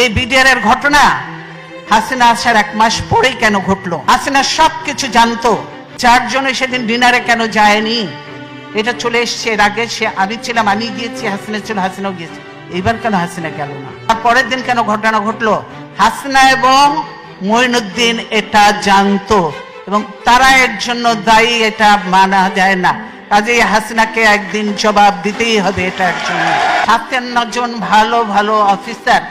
এই বিডিআর এর ঘটনা হাসিনা আসার এক মাস পরেই কেন ঘটলো? হাসিনা সবকিছু জানতো। যার জন্য সেদিন ডিনারে কেন যায়নি? এটা চলে এসছে এর আগে, সে আমি ছিলাম, আমি গিয়েছি, হাসিনা ছিল, হাসিনাও গিয়েছে। এইবার কেন হাসিনা গেল না? আর পরের দিন কেন ঘটনা ঘটলো? হাসিনা এবং মঈনুদ্দিন এটা জানতো এবং তারা এর জন্য দায়ী, এটা মানা যায় না। কাজেই হাসিনাকে একদিন জবাব দিতেই হবে এটার জন্য। সাতান্ন জন ভালো ভালো অফিসার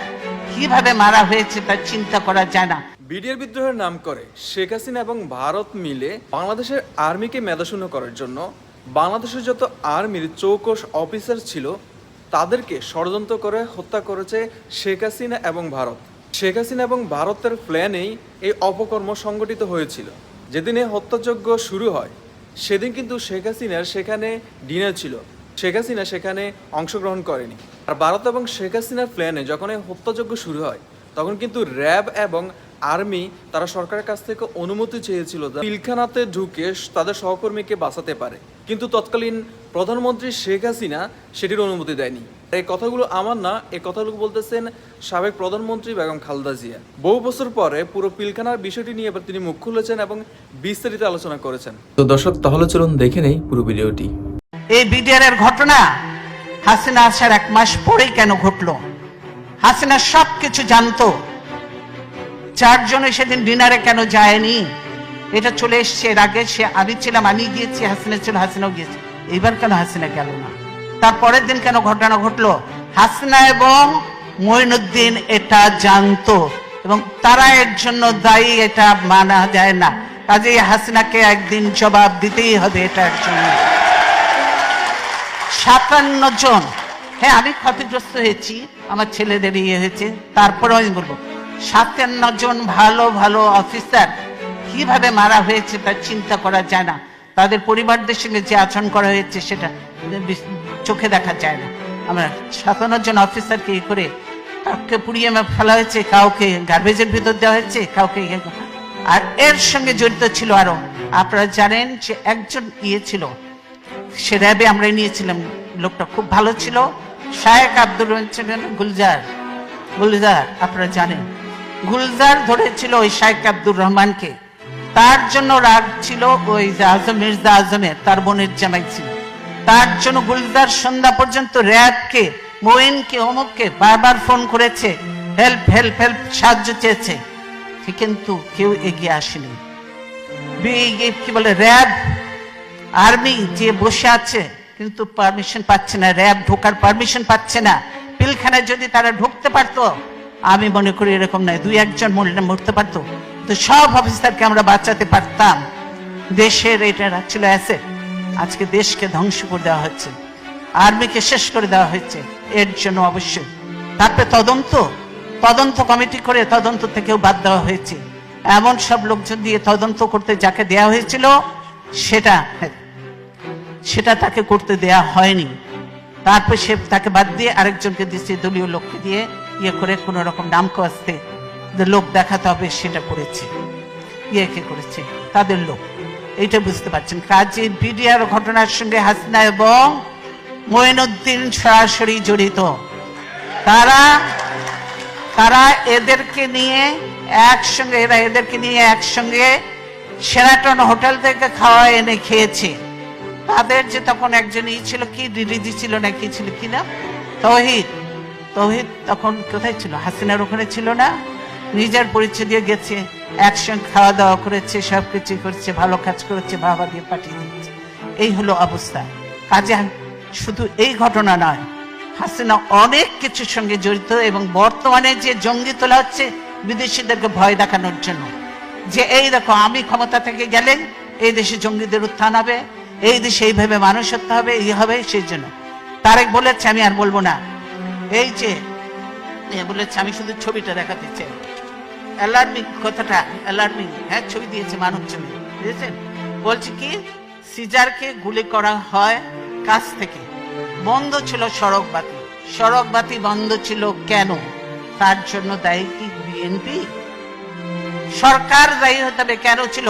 কীভাবে মারা হয়েছে তা চিন্তা করা যায় না। বিডিআর বিদ্রোহের নাম করে শেখ হাসিনা এবং ভারত মিলে বাংলাদেশের আর্মিকে মেধাশূন্য করার জন্য বাংলাদেশের যত আর্মির চৌকস অফিসার ছিল, তাদেরকে ষড়যন্ত্র করে হত্যা করেছে শেখ হাসিনা এবং ভারত। শেখ হাসিনা এবং ভারতের প্ল্যানেই এই অপকর্ম সংগঠিত হয়েছিল। যেদিন হত্যাযজ্ঞ শুরু হয়, সেদিন কিন্তু শেখ হাসিনার সেখানে ডিনার ছিল। শেখ হাসিনা সেখানে অংশগ্রহণ করেনি। আর ভারত এবং শেখ হাসিনার প্ল্যানে যখন এই হত্যাযজ্ঞ শুরু হয় তখন কিন্তু র্যাব এবং আর্মি তারা সরকারের কাছ থেকে অনুমতি চেয়েছিল পিলখানাতে ঢুকে তাদের সহকর্মীকে বাঁচাতে পারে। কিন্তু তৎকালীন প্রধানমন্ত্রী শেখ হাসিনা সেটির অনুমতি দেয়নি। এই কথাগুলো আমার না এই কথাগুলো বলতেছেন সাবেক প্রধানমন্ত্রী বেগম খালদা জিয়া। বহু বছর পরে পুরো পিলখানার বিষয়টি নিয়ে এবার তিনি মুখ খুলেছেন এবং বিস্তারিত আলোচনা করেছেন। তো দর্শক তাহলে চলুন দেখে নেই পুরো ভিডিওটি। এই বিডিআর এর ঘটনা হাসিনা আসার এক মাস পরেই কেন ঘটলো? হাসিনা সবকিছু জানতো। যার জন্য সেদিন ডিনারে কেন যায়নি? এটা চলে এসছে। এর আগে সে আমি ছিলাম, আমি গিয়েছি, হাসিনা ছিল, হাসিনাও গিয়েছে। এইবার কেন হাসিনা গেল না? তার পরের দিন কেন ঘটনা ঘটলো? হাসিনা এবং মঈনুদ্দিন এটা জানতো এবং তারা এর জন্য দায়ী, এটা মানা যায় না। কাজেই হাসিনাকে একদিন জবাব দিতেই হবে এটার জন্য সাতান্ন জন। হ্যাঁ আমি ক্ষতিগ্রস্ত হয়েছি, আমার ছেলেদের ইয়ে হয়েছে, তারপরেও আমি বলব, সাতান্ন জন ভালো ভালো অফিসার কীভাবে মারা হয়েছে তা চিন্তা করা যায় না। তাদের পরিবারদের সঙ্গে যে আচরণ করা হয়েছে সেটা চোখে দেখা যায় না। আমরা সাতান্ন জন অফিসারকে ই করে কাউকে পুড়িয়ে ফেলা হয়েছে, কাউকে গার্বেজের ভিতর দেওয়া হয়েছে, কাউকে ইয়ে আর এর সঙ্গে জড়িত ছিল আরও। আপনারা জানেন যে একজন ইয়ে ছিল সে র্যাবে আমরা নিয়েছিলাম। লোকটা খুব ভালো ছিল। শায়েক আব্দুর ছিলেন গুলজার। গুলজার, আপনারা জানেন। গুলজার ধরেছিল ওই শায়েক আব্দুর রহমানকে। তার জন্য রাগ ছিল ওই যে আজম, মির্জা আজমের, তার বোনের জামাই ছিল। তার জন্য গুলজার সন্ধ্যা পর্যন্ত র্যাবকে, মোয়েনকে, অমুককে বারবার ফোন করেছে। হেল্প হেল্প হেল্প, সাহায্য চেয়েছে। কিন্তু কেউ এগিয়ে আসেনি। কি বলে, র্যাব আর্মি যে বসে আছে, কিন্তু পারমিশন পাচ্ছে না, র্যাব ঢোকার পারমিশন পাচ্ছে না। পিলখানায় যদি তারা ঢুকতে পারতো, আমি মনে করি এরকম নয়, দুই একজন মরতে পারতো। তো সব অফিসারকে আমরা বাঁচাতে পারতাম। দেশের এটা ছিল অ্যাসেট। আজকে দেশকে ধ্বংস করে দেওয়া হচ্ছে আর্মিকে শেষ করে দেওয়া হয়েছে। এর জন্য অবশ্যই। তারপরে তদন্ত। তদন্ত কমিটি করে তদন্ত থেকেও বাদ দেওয়া হয়েছে। এমন সব লোকজন দিয়ে তদন্ত করতে যাকে দেওয়া হয়েছিল, সেটা সেটা তাকে করতে দেয়া হয়নি। তারপর সে তাকে বাদ দিয়ে আরেকজনকে দিচ্ছে দলীয় লোককে দিয়ে ইয়ে করে কোন রকম নাম কাস্তে যে লোক দেখাতে হবে সেটা করেছে। ইয়ে কে করেছে? তাদের লোক। এইটা বুঝতে পারছেন। কাজে বিডিআর ঘটনার সঙ্গে হাসিনা এবং মঈনুদ্দিন সরাসরি জড়িত। তারা তারা এদেরকে নিয়ে একসঙ্গে, এরা এদেরকে নিয়ে একসঙ্গে সেরাটন হোটেল থেকে খাওয়া এনে খেয়েছে। তাদের যে তখন একজন ই ছিল, কি ডিডিজি ছিল না, কি ছিল, কি না তহিদ। তহিদ তখন কোথায় ছিল? হাসিনার ওখানে ছিল না? নিজের পরিচয় দিয়ে গেছে, একসঙ্গে খাওয়া দাওয়া করেছে সব কিছু করেছে, ভালো কাজ করেছে, বাবা দিয়ে পাঠিয়ে দিচ্ছে এই হলো অবস্থা। কাজে শুধু এই ঘটনা নয়, হাসিনা অনেক কিছুর সঙ্গে জড়িত এবং বর্তমানে যে জঙ্গি তোলা হচ্ছে, বিদেশিদেরকে ভয় দেখানোর জন্য। যে এই দেখো, আমি ক্ষমতা থেকে গেলেন এই দেশে জঙ্গিদের উত্থান হবে এই দেশে এইভাবে মানুষ হতে হবে, এই হবে সেই জন্য। তারেক বলেছে, আমি আর বলব না। এই যে বলেছে, আমি শুধু ছবিটা দেখাতে চাই। অ্যালার্মিং কথাটা অ্যালার্মিং হ্যাঁ ছবি দিয়েছে মানব ছবি বুঝেছেন? বলছে কি, সিজারকে গুলি করা হয় কাছ থেকে। বন্ধ ছিল সড়ক বাতি। সড়ক বাতি বন্ধ ছিল কেন? তার জন্য দায়ী কি বিএনপি? সরকার দায়ী হতে হবে কেন ছিল?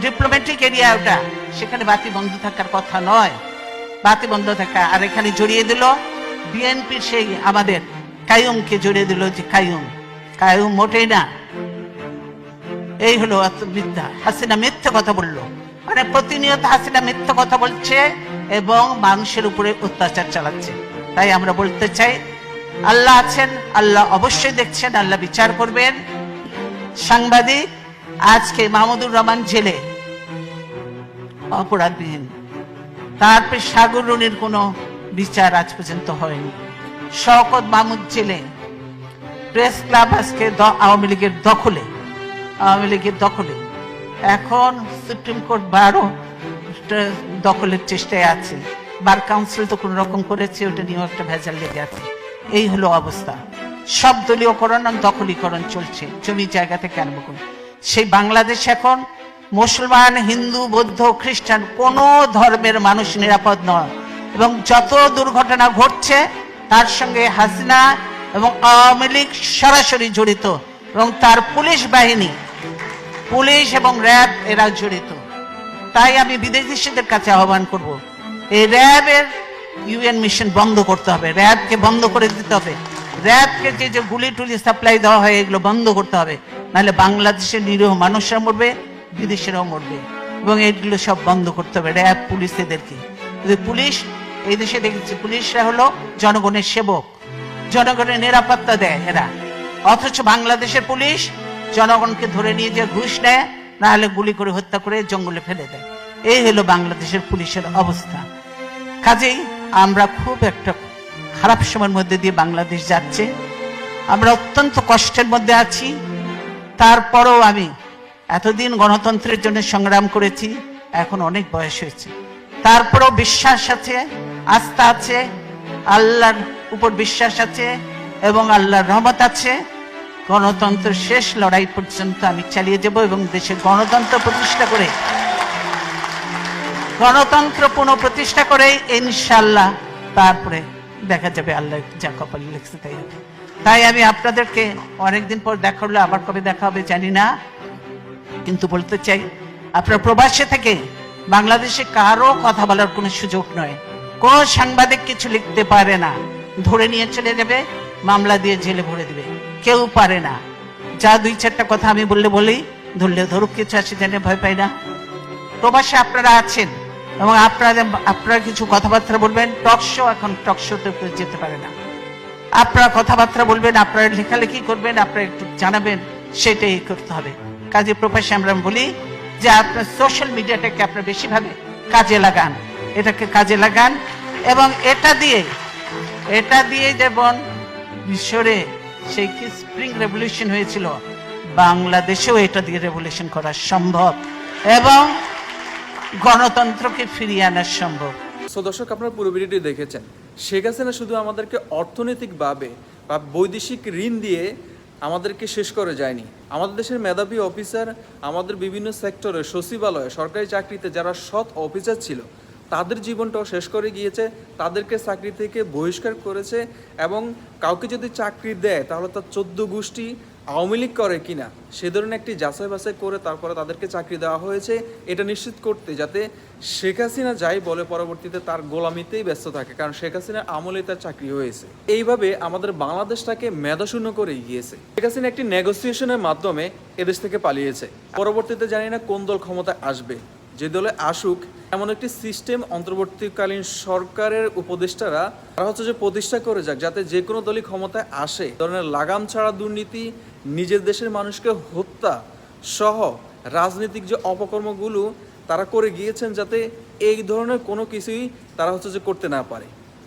ডিপ্লোম্যাটিক এরিয়া ওটা। সেখানে বাতি বন্ধ থাকার কথা নয়। বাতি বন্ধ থাকা, আর এখানে জড়িয়ে দিল বিএনপি সেই আমাদের কায়ুমকে জড়িয়ে দিল যে কায়ুম। কায়ু মোটেই না। এই হলো মিথ্যা। হাসিনা মিথ্যে কথা বলল। মানে প্রতিনিয়ত হাসিনা মিথ্যে কথা বলছে এবং মানুষের উপরে অত্যাচার চালাচ্ছে। তাই আমরা বলতে চাই, আল্লাহ আছেন, আল্লাহ অবশ্যই দেখছেন, আল্লাহ বিচার করবেন। সাংবাদিক আজকে মাহমুদুর রহমান জেলে। অপরাধবিহীন তারপরে সাগর রুনির কোনো বিচার আজ পর্যন্ত হয়নি। শওকত মাহমুদ জেলে। প্রেস ক্লাব আজকে আওয়ামী লীগের দখলে। আওয়ামী লীগের দখলে। এখন সুপ্রিম কোর্ট বারো দখলের চেষ্টায় আছে। বার কাউন্সিল তো কোন রকম করেছে, ওটা নিয়েও একটা ভেজাল লেগে আছে। এই হলো অবস্থা। সব দলীয়করণ আর দখলীকরণ চলছে। জমি জায়গা থেকে আরম্ভ সেই বাংলাদেশ এখন মুসলমান, হিন্দু, বৌদ্ধ, খ্রিস্টান কোনো ধর্মের মানুষ নিরাপদ নয়। এবং যত দুর্ঘটনা ঘটছে, তার সঙ্গে হাসিনা এবং আওয়ামী লীগ সরাসরি জড়িত এবং তার পুলিশ বাহিনী, পুলিশ এবং র্যাব এরা জড়িত। তাই আমি বিদেশিদের কাছে আহ্বান করব, এই র্যাবের ইউএন মিশন বন্ধ করতে হবে, র্যাবকে বন্ধ করে দিতে হবে। র্যাবকে যে যে গুলি টুলি সাপ্লাই দেওয়া হয়, এগুলো বন্ধ করতে হবে। নাহলে বাংলাদেশের নিরীহ মানুষরা মরবে, বিদেশেরাও মরবে। এবং এগুলো সব বন্ধ করতে হবে। র্যাব পুলিশ এদেরকে। পুলিশ, এই দেশে দেখেছি পুলিশরা হলো জনগণের সেবক। জনগণের নিরাপত্তা দেয় এরা। অথচ বাংলাদেশের পুলিশ জনগণকে ধরে নিয়ে যে ঘুষ নেয় না হলে গুলি করে হত্যা করে জঙ্গলে ফেলে দেয়। এই হলো বাংলাদেশের পুলিশের অবস্থা। কাজেই আমরা খুব একটা খারাপ সময়ের মধ্যে দিয়ে বাংলাদেশ যাচ্ছে। আমরা অত্যন্ত কষ্টের মধ্যে আছি। তারপরও আমি এতদিন গণতন্ত্রের জন্য সংগ্রাম করেছি, এখন অনেক বয়স হয়েছে তারপরেও বিশ্বাস আছে, আস্থা আছে, আল্লাহর উপর বিশ্বাস আছে এবং আল্লাহর রহমত আছে গণতন্ত্রের শেষ লড়াই পর্যন্ত আমি চালিয়ে যাব এবং দেশে গণতন্ত্র প্রতিষ্ঠা করে, গণতন্ত্র পুনঃপ্রতিষ্ঠা করে ইনশাল্লাহ তারপরে দেখা যাবে আল্লাহ যা কপালে লিখছে তাই হবে। তাই আমি আপনাদেরকে অনেকদিন পর দেখা হলো, আবার কবে দেখা হবে জানি না। কিন্তু বলতে চাই, আপনার প্রবাসে থেকে বাংলাদেশে কারও কথা বলার কোনো সুযোগ নয়। কোন সাংবাদিক কিছু লিখতে পারে না। ধরে নিয়ে চলে যাবে, মামলা দিয়ে জেলে ভরে দিবে। কেউ পারে না। যা দুই চারটা কথা আমি বললে বলি, ধরলে ধরুক কিছু আসে জানে ভয় পাই না। প্রবাসে আপনারা আছেন এবং আপনারা আপনারা কিছু কথাবার্তা বলবেন, টক শো এখন টক শোতে যেতে পারে না। আপনারা কথাবার্তা বলবেন, আপনারা লেখালেখি করবেন, আপনারা একটু জানাবেন, সেটাই করতে হবে। কাজে প্রবাসে আমরা বলি যে আপনার সোশ্যাল মিডিয়াটাকে আপনারা বেশিভাবে কাজে লাগান। এটাকে কাজে লাগান এবং এটা দিয়ে এটা দিয়ে যেমন মিশরে সেই কি স্প্রিং রেভলিউশন হয়েছিল, বাংলাদেশেও এটা দিয়ে রেভলিউশন করা সম্ভব এবং গণতন্ত্রকে ফিরিয়ে আনা সম্ভব। সো দর্শক, আপনারা পুরো ভিডিওটি দেখেছেন। শেখ হাসিনা শুধু আমাদেরকে অর্থনৈতিকভাবে বা বৈদেশিক ঋণ দিয়ে আমাদেরকে শেষ করে যায়নি। আমাদের দেশের মেধাবী অফিসার, আমাদের বিভিন্ন সেক্টরে সচিবালয়ে সরকারি চাকরিতে যারা সৎ অফিসার ছিল, তাদের জীবনটাও শেষ করে গিয়েছে, তাদেরকে চাকরি থেকে বহিষ্কার করেছে এবং কাউকে যদি চাকরি দেয়, তাহলে তার চোদ্দ গোষ্ঠী আওয়ামী লীগ করে কিনা, সে ধরনের একটি যাচাই বাছাই করে তারপরে তাদেরকে চাকরি দেওয়া হয়েছে, এটা নিশ্চিত করতে যাতে শেখ হাসিনা যাই বলে পরবর্তীতে তার গোলামিতেই ব্যস্ত থাকে, কারণ শেখ হাসিনার আমলে তার চাকরি হয়েছে। এইভাবে আমাদের বাংলাদেশটাকে মেধাশূন্য করে গিয়েছে। শেখ হাসিনা একটি নেগোসিয়েশনের মাধ্যমে এদেশ থেকে পালিয়েছে। পরবর্তীতে জানি না কোন দল ক্ষমতায় আসবে। যে দলে আসুক, এমন একটি সিস্টেম অন্তর্বর্তীকালীন সরকারের উপদেষ্টারা, তারা হচ্ছে যে প্রতিষ্ঠা করে যাক, যাতে যে কোনো দলই ক্ষমতায় আসে। ধরনের লাগাম ছাড়া দুর্নীতি নিজের দেশের মানুষকে হত্যা সহ রাজনৈতিক যে অপকর্মগুলো তারা করে গিয়েছেন যাতে এই ধরনের কোনো কিছুই তারা হচ্ছে যে করতে না পারে।